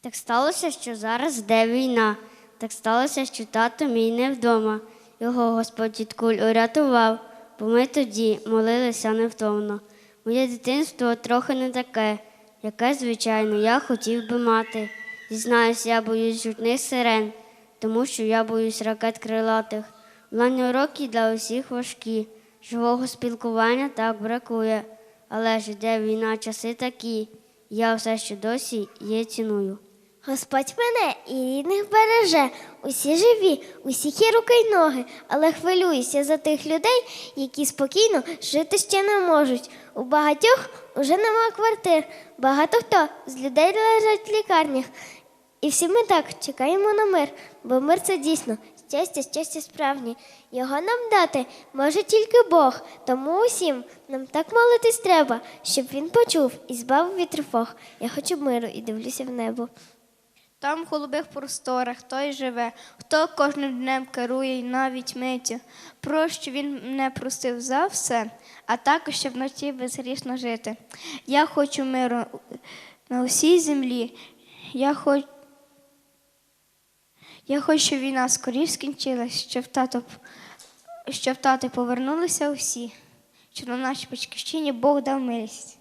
Так сталося, що зараз йде війна. Так сталося, що тато мій не вдома. Його Господь від куль урятував, бо ми тоді молилися невтомно. Моє дитинство трохи не таке, яке, звичайно, я хотів би мати. Зізнаюсь, я боюсь жутних сирен, тому що я боюсь ракет крилатих. Онлайн уроки для усіх важкі. Живого спілкування так бракує. Але ж іде війна, часи такі. Я все, що досі є, ціную. Господь мене і рідних береже, усі живі, усі є руки й ноги, але хвилююся за тих людей, які спокійно жити ще не можуть. У багатьох уже нема квартир, багато хто з людей лежать в лікарнях. І всі ми так чекаємо на мир, бо мир це дійсно щастя, щастя справжнє. Його нам дати може тільки Бог, тому усім нам так молитись треба, щоб він почув і збавив від тривог. Я хочу миру і дивлюся в небо. Там в голубих просторах той живе, хто кожним днем керує й навіть миттю. Прощу він мене простив за все, а також щоб вночі безгрішно жити. Я хочу миру на усій землі. Я хочу, я хочу, щоб війна скоріш скінчилась, щоб тато, щоб тати повернулися усі, щоб на нашій батьківщині Бог дав милість.